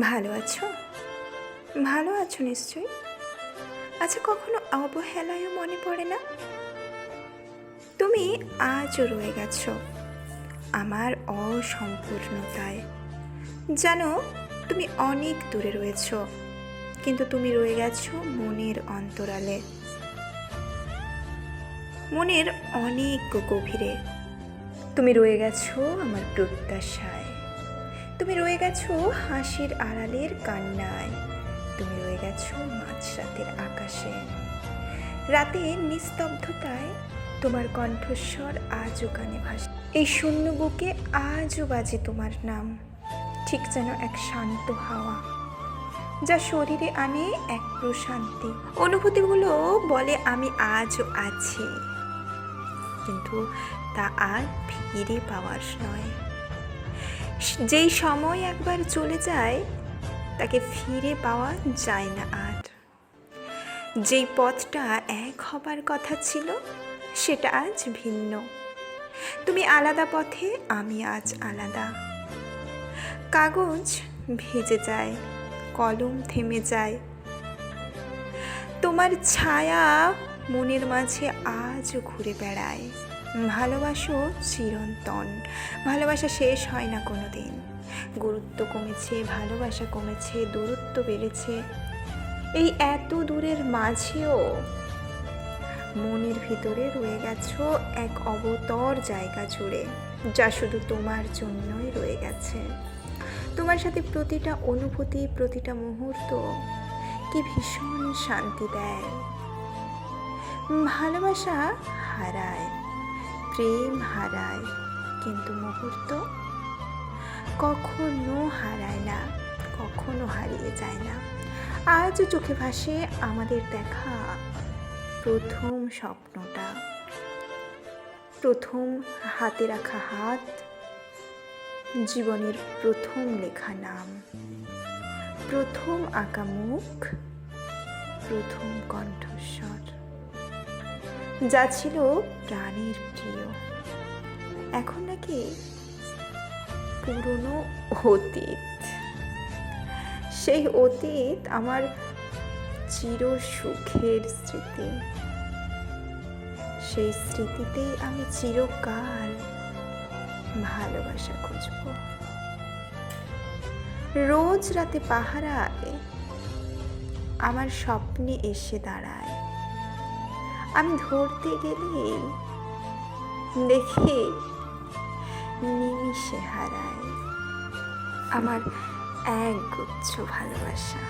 ভালো আছো? ভালো আছো নিশ্চয়ই। আচ্ছা কখনো অবহেলায়ও মনে পড়ে না? তুমি আজও রয়ে গেছো আমার অসম্পূর্ণতায়। জানো, তুমি অনেক দূরে রয়েছো, কিন্তু তুমি রয়ে গেছো মনের অন্তরালে। মনের অনেক গভীরে। তুমি রয়ে গেছো আমার প্রত্যাশায়। তুমি রয়ে গেছো হাসির আড়ালের কান্নায়। তুমি রয়ে গেছো মাঝরাতের আকাশে। রাতে নিস্তব্ধতায় তোমার কণ্ঠস্বর আজও কানে ভাসে। এই শূন্য বুকে আজও বাজে তোমার নাম। ঠিক যেন এক শান্ত হাওয়া, যা শরীরে আনে এক প্রশান্তি। অনুভূতিগুলো বলে আমি আজও আছি, কিন্তু তা আর ফিরে পাওয়ার নয়। যেই সময় একবার চলে যায়, তাকে ফিরে পাওয়া যায় না আর। যেই পথটা এক হবার কথা ছিল, সেটা আজ ভিন্ন। তুমি আলাদা পথে, আমি আজ আলাদা। কাগজ ভেজে যায়, কলম থেমে যায়। তোমার ছায়া মনের মাঝে আজও ঘুরে বেড়ায়। ভালোবাসো চিরন্তন। ভালোবাসা শেষ হয় না কোনো দিন গুরুত্ব কমেছে, ভালোবাসা কমেছে, দূরত্ব বেড়েছে। এই এত দূরের মাঝেও মনের ভিতরে রয়ে গেছো এক অবতর জায়গা জুড়ে, যা শুধু তোমার জন্যই রয়ে গেছে। তোমার সাথে প্রতিটা অনুভূতি, প্রতিটা মুহূর্ত কি ভীষণ শান্তি দেয়। ভালোবাসা হারায়। প্রেম হারায়, কিন্তু মুহূর্ত কখনো হারায় না, কখনো হারিয়ে যায় না। আজ চোখে ভাসে আমাদের দেখা প্রথম স্বপ্নটা। প্রথম হাতে রাখা হাত, জীবনের প্রথম লেখা নাম। প্রথম আঁকা মুখ, প্রথম কণ্ঠস্বর। যা ছিল প্রাণের প্রিয়। এখন নাকি পুরনো অতীত। সেই অতীত আমার চির সুখের স্মৃতি। সেই স্মৃতিতেই আমি চিরকাল ভালোবাসা খুঁজব। রোজ রাতে পাহারায় আমার স্বপ্নে এসে দাঁড়ায়। আমি ধরতে গেলেই দেখি নিমিষে হারায় আমার এক গুচ্ছ ভালোবাসা।